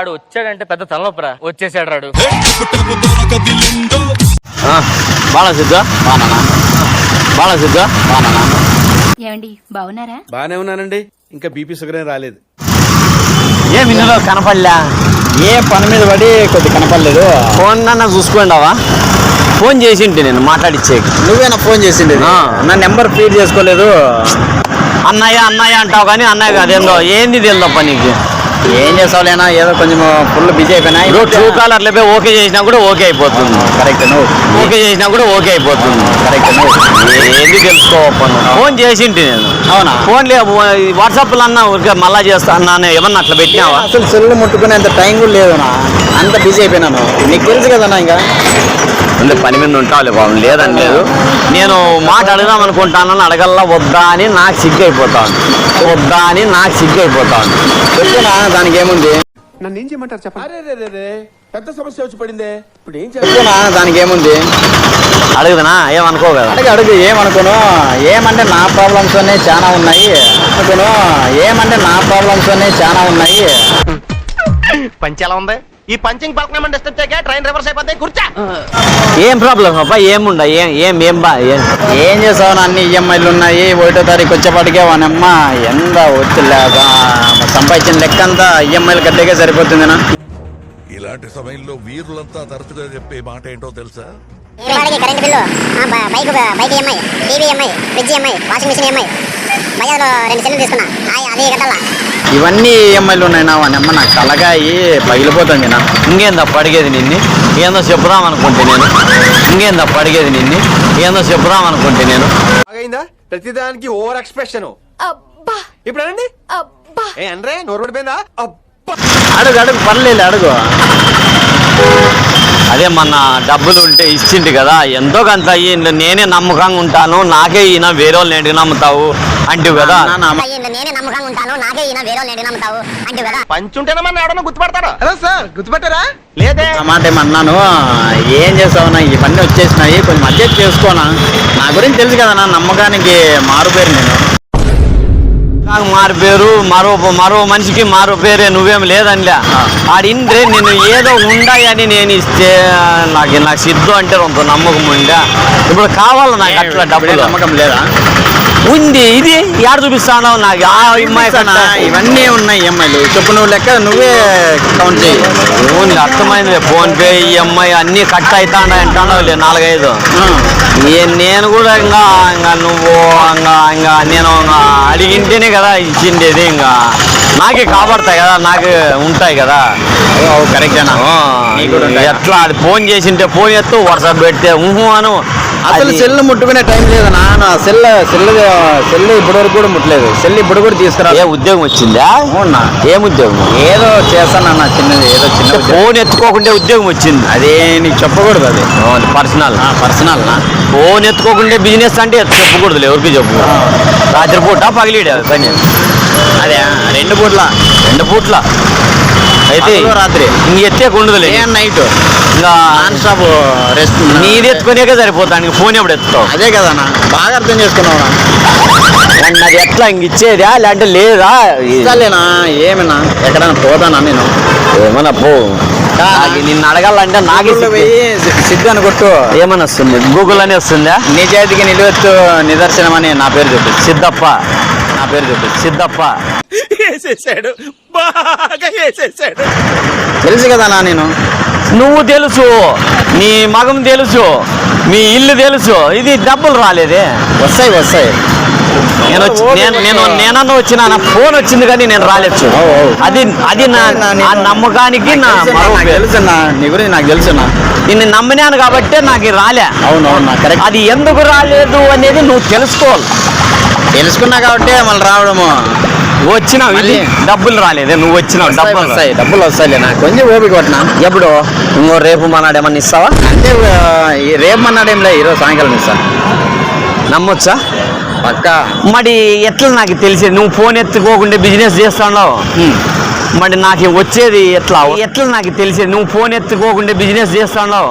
ఆడు వచ్చాడంటే పెద్ద తలనొప్పరా. వచ్చేసాడు రాడు. సిద్ధా సిద్ధా ఏమండి బాగున్నారా? బానే ఉన్నానండి. ఇంకా బీపీ షుగర్ ఏం రాలేదు. ఏ విన్నులో కనపడలే? ఏ పని మీద పడి కొద్ది కనపడలేదు? ఫోన్ అన్న చూసుకోండావా ఫోన్ చేసింటి నేను మాట్లాడిచ్చేకి. నువ్వేనా ఫోన్ చేసింది? ఆ. నా నెంబర్ ఫీడ్ చేసుకోలేదు. అన్నయ్య అన్నయ్య అంటావు కానీ అన్నయ్య కాదేందో ఏంది తెలియదప్ప నీకు? ఏం చేస్తావులేనా? ఏదో కొంచెం ఫుల్ బిజీ అయిపోయినా? ఇప్పుడు ట్రూ కాలర్ లేపే ఓకే చేసినా కూడా ఓకే అయిపోతుంది. కరెక్ట్ నువ్వు ఓకే చేసినా కూడా ఓకే అయిపోతుంది. కరెక్ట్ నువ్వు ఏంది తెలుసుకోవప్ప ఫోన్ చేసింటి నేను. అవునా? ఫోన్ లే వాట్సాప్లో అన్నా ఊరికే మళ్ళా చేస్తా అన్నా అని ఏమన్నా అట్లా పెట్టినావా? అసలు సెల్ ముట్టుకునేంత టైం కూడా లేదునా? అంత బిజీ అయిపోయినాను నీకు తెలుసు కదన్నా ఇంకా? అంటే పని మీద ఉంటావులే బాబు. లేదని లేదు. నేను మాట అడుగుదాం అనుకుంటానని అడగల్లా వద్దా అని నాకు సిగ్గు అయిపోతా ఉంది. వద్దా అని నాకు సిగ్గు అయిపోతా ఉంది. చెప్పునా దానికి ఏముంది? అరే రే రే రే. పెద్ద సమస్య వచ్చి పడిందే. ఇప్పుడు ఏం చెప్పునా దానికి ఏముంది? అడుగుదనా? ఏమనుకో కదా. అడుగు అడుగు. ఏమనుకోను? ఏమంటే నా ప్రాబ్లమ్స్ అనే చాలా ఉన్నాయి. అనుకోను? ఏమంటే నా ప్రాబ్లమ్స్ అనే చాలా ఉన్నాయి. పంచి ఎలా ఉంది? ఈ పంచింగ్ పలకనమని డిస్టర్బ్ చేయక ట్రైన్ రివర్స్ అయిపోతే కూర్చా. ఏం ప్రాబ్లం అబ్బా? ఏముండ ఏం ఏం ఏం బా ఏం? ఏం చేసావు? అన్ని ఈఎంఐలు ఉన్నాయి. ఒకటో తారీఖు వచ్చేపాటికే వానమ్మ. ఎంత వచ్చలేక సంపాదించిన లెక్క అంతా ఈఎంఐలు కట్టేకే సరిపోతుందినా ఇలాంటి సమయంలో వీరులంతా తరచుగా చెప్పే మాట ఏంటో తెలుసా? వాడికి current bill bike bike EMI TV EMI fridge EMI washing machine EMI బజార్లో రెండు సెల్లు తీసుకున్నా. ఆ- అది కట్టాలా ఇవన్నీ ఈఎంఐలు ఉన్నాయి నా వానమ్మ నా కలగాయి పగిలిపోతుంది నా. ఇంకేందప్ప అడిగేది నిన్ను? ఏందో చెప్పుదాం అనుకుంటే నేను. ఇంకేందప్ప అడిగేది నిన్ను? ఏందో చెప్పుదాం అనుకుంటే నేను. బాగైందా? ప్రతిదానికి ఓవర్ ఎక్స్ప్రెషన్ ఇప్పుడు అనండి. ఏ అనరే నోరు పడిపోయిందా అబ్బా! అడుగు అడుగు పర్లేదు అడుగు. అదే మొన్న డబ్బులు ఉంటే ఇచ్చింది కదా ఎంతో కొంత అయ్యి నేనే నమ్మకంగా ఉంటాను నాకే ఈయన వేరే వాళ్ళని నమ్ముతావు? అంటూ కదా. నేనే నమ్మకంగా ఉంటాను నాకే ఈయన వేరే వాళ్ళు నమ్ముతావు? అంటూ కదా. మన ఎవడన్నా గుర్తుపడతారు సార్ గుర్తుపట్టారా? లేదే. మాట ఏమన్నాను ఏం చేసావునా ఇవన్నీ వచ్చేసినాయి కొంచెం అడ్జస్ట్ చేసుకోనా? నా గురించి తెలుసు కదా నా నమ్మకానికి మారుపేరు నేను. మారు పేరు మరో మరో మనిషికి మారో పేరే నువ్వేం లేదనిలే. ఆడింద్రే నేను ఏదో ఉండాయని నేను ఇస్తే నాకు నాకు సిద్ధు అంటే కొంత నమ్మకం ఉండే. ఇప్పుడు కావాలి నాకు అట్లా డబ్బులు? నమ్మకం లేదా? ఉంది. ఇది యాడ చూపిస్తాను నాకు ఆ చూపిస్తానా? ఇవన్నీ ఉన్నాయి ఈఎంఐలు చెప్పు నువ్వు లెక్క నువ్వే కౌంట్ చేయి ఉంది అర్థమైంది ఫోన్ పే ఈఎంఐ అన్ని కట్ అవుతా అంటాను నాలుగైదు. ఆ. ఏ నేను కూడా ఇంకా ఇంకా నువ్వు ఇంకా ఇంకా నేను అడిగింటేనే కదా ఇచ్చిండేది ఇంకా. నాకే కాపాడతాయి కదా నాకు ఉంటాయి కదా. కరెక్టేనా? ఎట్లా అది ఫోన్ చేసింటే ఫోన్ ఎత్తు వాట్సాప్ పెడితే ఊహు అను. అసలు సెల్ ముట్టుకునే టైం లేదు నాన్న. సెల్ సెల్ సెల్ ఇప్పటి వరకు కూడా ముట్టలేదు. సెల్ ఇప్పుడు కూడా తీసుకురా ఏ ఉద్యోగం వచ్చిందా? అవునా? ఏం ఉద్యోగం? ఏదో చేస్తానన్న చిన్నది ఏదో చిన్న. ఫోన్ ఎత్తుకోకుంటే ఉద్యోగం వచ్చింది. అదే నీకు చెప్పకూడదు అది. పర్సనల్. పర్సనల్ నా. ఫోన్ ఎత్తుకోకుంటే బిజినెస్ అంటే చెప్పకూడదు ఎవరికి చెప్పు. రాత్రి పూట పగిలిడే పని. అదే రెండు పూట్ల. రెండు పూట్ల. అయితే రాత్రి. ఇంక ఎత్తేకుండదులే నైట్. ఇంకా స్టాప్ రెస్ట్ నీది ఎత్తుకునేకే సరిపోతాను ఇంక ఫోన్ ఎప్పుడు ఎత్తుతావు? అదే కదా బాగా అర్థం చేసుకున్నావు అది ఎట్లా? ఇంక ఇచ్చేదా? లేదంటే లేదా? ఇస్తాలేనా? ఏమైనా ఎక్కడైనా పోతానా నేను? ఏమన్నా పో. నిన్ను అడగాలంటే నాకే సిద్ధు అని కొట్టు ఏమని వస్తుంది? గూగుల్ అని వస్తుందా? నిజాయితీకి నిలువెత్తు నిదర్శనం అని నా పేరు చెప్పి సిద్ధప్ప. నా పేరు చెప్పి సిద్ధప్ప. వేసేసాడు. బాగా వేసేసాడు. తెలుసు కదా నా నేను. నువ్వు తెలుసు నీ మగం తెలుసు మీ ఇల్లు తెలుసు ఇది డబ్బులు రాలేదే. వస్తాయి వస్తాయి. నేను వచ్చి- నేను నేను నేనన్నా వచ్చిన నా ఫోన్ వచ్చింది కానీ నేను రాలేదు. ఓ. అది అది నా ఆ నమ్మకానికి నా మరో నాకు పేరు. తెలుసున్నా నీ గురించి నాకు తెలుసున్నా నిన్ను నమ్మినాను కాబట్టి నాకు రాలే. అవును అవును కరెక్ట్. అది ఎందుకు రాలేదు అనేది నువ్వు తెలుసుకోవాలి. తెలుసుకున్నా కాబట్టి మళ్ళీ రావడము. మళ్ళీ? డబ్బులు రాలేదే నువ్వు వచ్చినావు డబ్బులు వస్తాయి డబ్బులు వస్తాయి నాకు కొంచెం ఓపిక పట్టినా ఎప్పుడు? ఇంకో రేపు మనాడు ఏమన్నా ఇస్తావా? అంటే ఈ రేపు అన్నాడు ఏం లే ఈరోజు సాయంకాలం ఇస్తా. నమ్మొచ్చా? పక్కా. మరి ఎట్లా నాకు తెలిసేది నువ్వు ఫోన్ ఎత్తుకోకుండా బిజినెస్ చేస్తున్నావు మరి నాకు వచ్చేది ఎట్లా? ఎట్లా నాకు తెలిసేది నువ్వు ఫోన్ ఎత్తుకోకుండా బిజినెస్ చేస్తున్నావు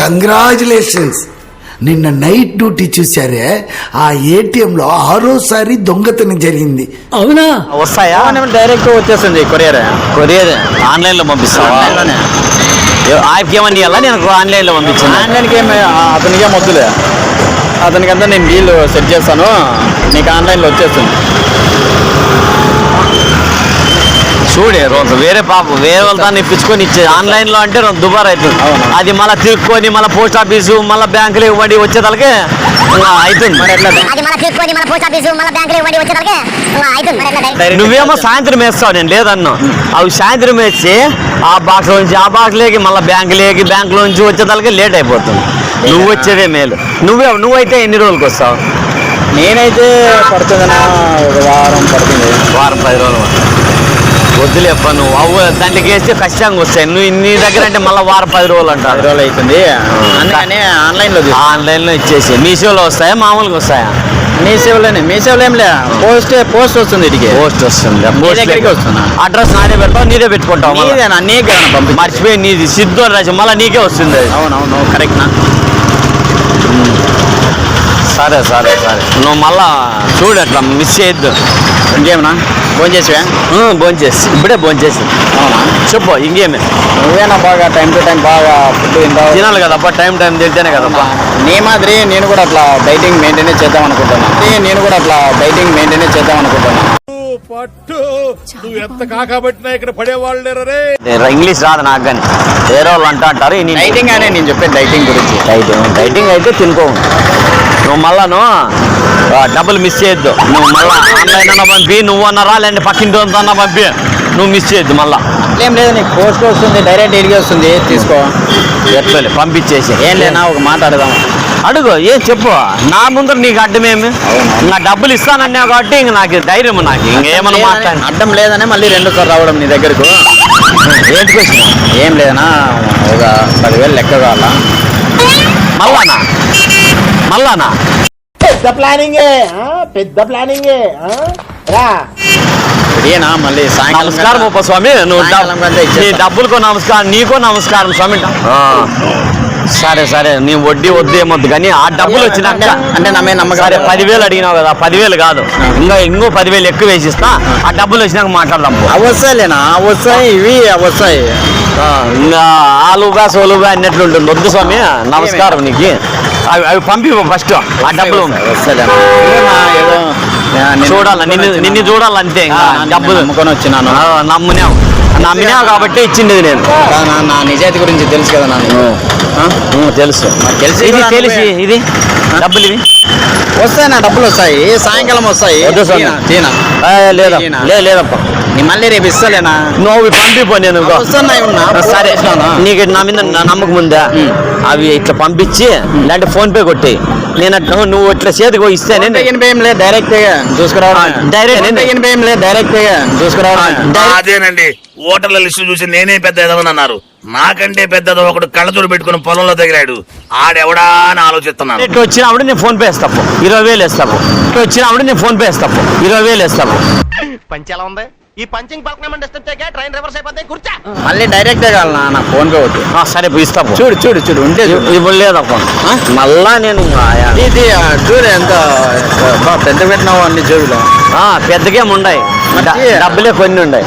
కంగ్రాచులేషన్స్ నిన్న నైట్ డ్యూటీ చూసారే ఆ ఏటీఎం లో ఆరోసారి దొంగతనం జరిగింది. అవునా? వస్తాయా? డైరెక్ట్ వచ్చేస్తుంది కొరియర్ కొరియర్ ఆన్లైన్లో పంపిస్తావా. ఆయనకి ఏమని ఇవ్వాలా నేను ఆన్లైన్లో పంపించాను. ఆన్లైన్కి ఏమి అతనికి ఏం వద్దులే అతనికంతా నేను డీల్ సెట్ చేస్తాను. నీకు ఆన్లైన్లో వచ్చేస్తుంది. చూడే రోజు వేరే పాప వేరే వాళ్ళ దాన్ని ఇప్పించుకొని ఇచ్చే ఆన్లైన్లో అంటే రెండు దుబారా అవుతుంది. అది మళ్ళీ తిరుక్కొని మళ్ళీ పోస్ట్ ఆఫీసు మళ్ళీ బ్యాంకులు ఇవ్వండి వచ్చేదానికి అవుతుంది. బ్యాంకులో నువ్వేమో సాయంత్రం వేస్తావు నేను లేదన్నా. అవి సాయంత్రం వేసి ఆ బాక్స్ నుంచి ఆ బాక్స్ లేకి మళ్ళీ బ్యాంక్ లేకి బ్యాంక్ నుంచి వచ్చేదానికి లేట్ అయిపోతుంది. నువ్వు వచ్చేదే మేలు. నువ్వే నువ్వైతే ఎన్ని రోజులకి వస్తావు? నేనైతే పడుతుందన్నా ఒక వారం పడుతుంది. వారం పది రోజులు. వద్దులేప్ప నువ్వు అవ్వ దాంట్లోకి వేస్తే ఖచ్చితంగా వస్తాయి. నువ్వు నీ దగ్గర అంటే మళ్ళీ వారం పది రోజులు పది అంటారు రోజులు అవుతుంది అందుకని ఆన్లైన్లో ఆన్లైన్లో ఇచ్చేసి. మీషోలో వస్తాయా మామూలుగా వస్తాయా? మీ సేవలోనే మీ సేవలో ఏం లే. పోస్ట్ పోస్ట్ వస్తుంది ఇటుకి పోస్ట్ వస్తుంది. దగ్గరికి అడ్రస్ నాదే పెడతావు నీదే పెట్టుకుంటావు. నీదేనా? నీకు పంపి మర్చిపోయి నీది సిద్ధు రాసి మళ్ళీ నీకే వస్తుంది అది. అవునవును కరెక్ట్నా సరే సరే సరే. నువ్వు మళ్ళా చూడు అట్లా మిస్ చేయొద్దు. ఇంకేమన్నా? ఫోన్ చేసివా? భోంచేసి ఇప్పుడే భోంచేసి అవునా? చెప్పు ఇంకేమి నువ్వేనా బాగా టైం టు టైం బాగా ఫుడ్ తినాలి కదప్ప టైం టైం తింటేనే కదప్ప. నీ మాదిరి నేను కూడా అట్లా డైటింగ్ మెయింటైన్ చేద్దాం అనుకుంటున్నా. నీ- నేను కూడా అట్లా డైటింగ్ మెయింటైన్ చేద్దాం అనుకుంటున్నా. పట్టు నువ్వు ఎంత కాకబట్టినా ఇక్కడ పడేవాళ్ళు లేరే ఇంగ్లీష్ రాదు నాకు కానీ. వేరే వాళ్ళు అంటా అంటారు డైటింగ్ అనే నేను చెప్పే డైటింగ్ గురించి. డైటింగ్ డైటింగ్ అయితే తినుకో. నువ్వు మళ్ళాను డబ్బులు మిస్ చేయొద్దు. నువ్వు మళ్ళా ఆన్లైన్ అన్న పంపి నువ్వు అన్నారా లేదంటే పక్కింటి అన్న పంపి. నువ్వు మిస్ చేయొద్దు మళ్ళా. ఏం లేదు నీకు పోస్ట్ వస్తుంది డైరెక్ట్ ఇడిగి వస్తుంది తీసుకో. ఎట్లా పంపించేసి. ఏం లేనా ఒక మాట అడుగు ఏం చెప్పు? నా ముందర నీకు అడ్డమేమి ఇంకా డబ్బులు ఇస్తానన్నావు కాబట్టి ఇంక నాకు ధైర్యం నాకు ఇంకేమన్నా మాట్లాడి. అడ్డం లేదనే మళ్ళీ రెండు సార్లు రావడం నీ దగ్గరకు. వచ్చినా ఏం లేదనా ఒక పదివేలు లెక్క కావాలా? మళ్ళానా? మళ్ళానా పెద్ద ప్లానింగే పెద్ద ప్లానింగే రా. ఇదేనా మళ్ళీ నమస్కారం ఉప స్వామి నువ్వు. నీ డబ్బులకో నమస్కారం నీకో నమస్కారం స్వామి. సరే సరే. నీ వడ్డీ వద్దు ఏమొద్దు కానీ ఆ డబ్బులు వచ్చినాక అంటే- అంటే నా మీద నమ్మకం? పదివేలు అడిగినావు కదా పదివేలు కాదు. ఇంకా ఇంకో పదివేలు ఎక్కువ వేసిస్తా ఆ. డబ్బులు వచ్చినాక మాట్లాడదాం పో. అవి వస్తాయిలేనా అవి వస్తాయి ఇవి వస్తాయి ఆ, ఇంకా ఆలుగా సోలుగా అన్నట్లు ఉంటుంది వద్దు స్వామి నమస్కారం నీకు. అవి అవి పంపి ఫస్ట్. ఆ డబ్బులు చూడాల నిన్ను నిన్ను ఆ, నిన్ను డబ్బులు? నమ్ముకొని వచ్చినాను. ఆ, నమ్మునావు నమ్మినావు కాబట్టి ఇచ్చిండేది నేను. నా- నా నిజాయితీ గురించి తెలుసు కదా నాకు తెలుసు. తెలిసి ఇది తెలిసి ఇది? డబ్బులు ఇవి? వస్తాయి నా డబ్బులు వస్తాయి. సాయంకాలం వస్తాయి? లేదా. లేదప్ప. నీ మళ్ళీ రేపు ఇస్తలేనా? నువ్వు పంపిపో నేను సరే? నీకు నా మీద నా నమ్మకం ఉందా? అవి ఇట్లా పంపించి లేదంటే ఫోన్ పే కొట్టి. నేను అట్లా నువ్వు ఇట్లా చేతికి ఇస్తేనే ఏం లేదు డైరెక్ట్ చూసుకురావడం డైరెక్ట్ లేదు డైరెక్ట్ చూసుకురావడం అదేనండి. ఓటర్ల లిస్టు చూసి నేనే పెద్ద ఎదవనన్నారు నాకంటే పెద్దదో ఒకడు కళ్ళజోడు పెట్టుకుని పొలంలో తగిలాడు. ఆడెవడా అని ఆలోచిస్తున్నాను. ఇట్లా వచ్చినప్పుడు నేను ఫోన్ పే వేస్తాపు ఇరవై వేలు వేస్తాపు ఇట్లా వచ్చినప్పుడు నేను ఫోన్ పే వేస్తాపు ఇరవై వేలు వేస్తాపు పంచి ఎలా ఉంది? ఈ పంచింగ్ పలకనమని డిస్టర్బ్ చేయగా ట్రైన్ రివర్స్ అయిపోతే కూర్చా. మళ్ళీ డైరెక్ట్ కావాలన్నా నా ఫోన్ పే వద్దు ఆ, సరే ఇస్తాపు చూడు చూడు చూడు ఉంటే ఇప్పుడు లేదప్ప మళ్ళా నేను ఆయా. ఇది చూడు ఎంత బా, పెద్ద పెట్టినావు అన్ని జేబులు. ఆ, పెద్దగేం ఉండయి. డ- మంచి- డబ్బులే కొన్ని ఉన్నాయి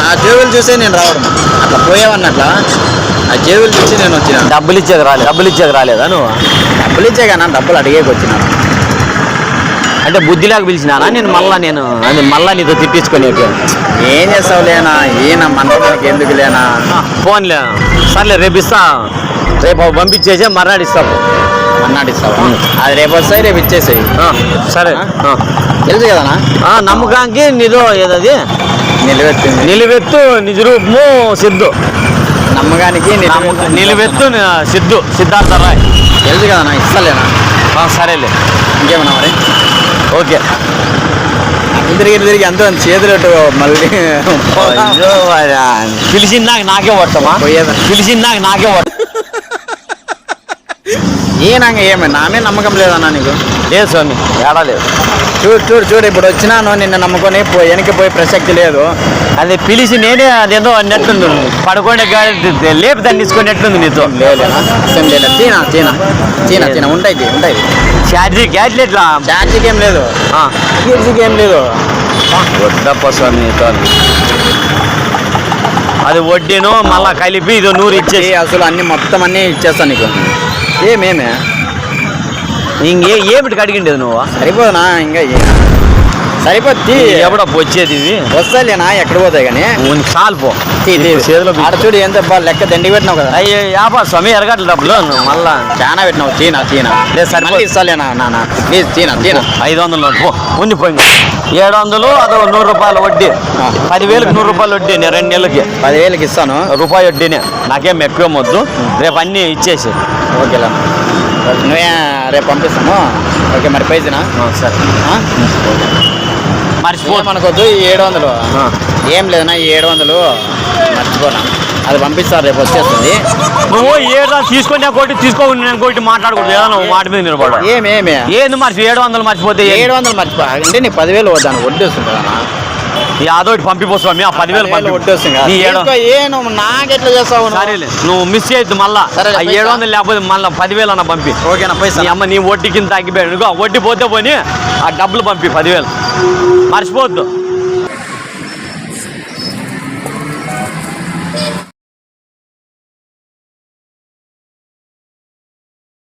ఆ జేబులు చూసే నేను రావడం. అట్లా పోయావన్నట్ల? ఆ జేబులు చూసి నేను వచ్చిన. డబ్బులు ఇచ్చేది రాలేదు డబ్బులు ఇచ్చేది రాలేదా నువ్వు? డబ్బులు ఇచ్చే కదా డబ్బులు అడిగేకి వచ్చినాను అంటే బుద్ధిలాగా పిలిచినానా? నేను మళ్ళా నేను అది మళ్ళా నీతో తిట్టించుకొని ఏం చేస్తావు లేనా? ఈయన మనకి ఎందుకు లేనా? ఫోన్లే సర్లే రేపు ఇస్తా. రేపు పంపించేసి మర్నాడు ఇస్తాపు అన్నాడు ఇస్తావా? అది రేపు వస్తాయి రేపు ఇచ్చేసాయి. సరే. తెలుసు కదనా నమ్మకానికి నిజం ఏదది? నిలువెత్తు. నిజ రూపము సిద్ధు. నమ్మకానికి నమ్మక- నిలువెత్తు సిద్ధు. సిద్ధార్థ రాయ్. తెలుసు కదనా ఇస్తలేనా? సరేలే. ఇంకేమన్నా మరి? ఓకే. తిరిగి తిరిగి అంత చేతులట్టు మళ్ళీ. ఆ, పిలిచిందాక నాకే పడతామా? పోయేదా? పిలిచిందాక నాకే పడతాం ఈయనంగా ఏమి నా మీద నమ్మకం లేదన్నా నీకు? లేదు స్వామి ఏడా లేదు. చూడు చూడు చూడు ఇప్పుడు వచ్చినాను నిన్ను నమ్ముకొని పోయి వెనక్కి పోయి ప్రసక్తి లేదు. అది పిలిచి నేనే అదేదో అన్నట్టుంది పడుకోండి లేపు దాన్ని తీసుకున్నట్లుంది నీతో? లేదేనా అసలు లేదు. తీనా తీనా తీనా తీనా ఉంటాయి ఉంటాయి. షార్జీ క్యాట్లెట్లా ఛార్జీకి ఏం లేదు. ఛార్జీకి ఏం లేదు. వద్దప్ప స్వామి నీతో అది వడ్డీను మళ్ళా కలిపి ఇది నూరు ఇచ్చేసి. అసలు అన్ని మొత్తం అన్ని ఇచ్చేస్తాను నీకు. ఏమేమే ఇంకే ఏమిటి అడిగిండేది నువ్వు? సరిపోదునా? ఇంకా సరిపోద్ది. ఎప్పుడప్పు వచ్చేది ఇవి వస్తాలేనా? ఎక్కడ పోతాయి కానీ? చాలు. చేతిలో చూడు ఎంత లెక్క దండికి పెట్టినావు కదా. అయ్యే యాపా స్వామి ఎరగట్ల డబ్బులు. మళ్ళా చాలా పెట్టినావు. తీనా తీనా. లేదు, ఇస్తాలేనా? నాన్న ప్లీజ్ తీనా తీనా. ఐదు వందలు పోయి ఏడు వందలు అదో నూరు రూపాయల వడ్డీ. పదివేలకు నూరు రూపాయలు వడ్డీ నేను రెండు నెలలకి. పదివేలకి ఇస్తాను. రూపాయి వడ్డీనే. నాకేం ఎక్కువ వద్దు రేపు అన్నీ ఇచ్చేసి. ఓకేలా. నువ్వే రేపు పంపిస్తాను. ఓకే మరి పైసనా ఆ, సరే. మర్చిపో మనకొద్దు ఈ ఏడు వందలు. ఏం లేదన్నా ఈ ఏడు వందలు మర్చిపోనా. అది పంపిస్తారు రేపు వచ్చేస్తుంది. నువ్వు ఏదో తీసుకొని నేను కొట్టి తీసుకోకుండా నేను కొట్టి మాట్లాడకూడదు. ఏదైనా మాట మీద నిలబడ ఏమేమి ఏంది మర్చి ఏడు వందలు మర్చిపోతే ఏడు వందలు మర్చిపో అంటే నీ పదివేలు వద్దాను వడ్డీ వస్తుంది కదా ఈ ఆదోటి పంపిపో స్వామి ఆ పదివేలు ఏడు నాకెట్లా చేస్తావు? సరేలే నువ్వు మిస్ చేయొద్దు మళ్ళా? ఏడు వందలు లేకపోతే మళ్ళీ పదివేలు అన్న పంపి. ఓకేనా పైసా. నీ అమ్మ నీ వడ్డీ కింద తగ్గిపోయాడు. వడ్డీ పోతే పోని ఆ డబ్బులు పంపి పదివేలు. మర్చిపోవద్దు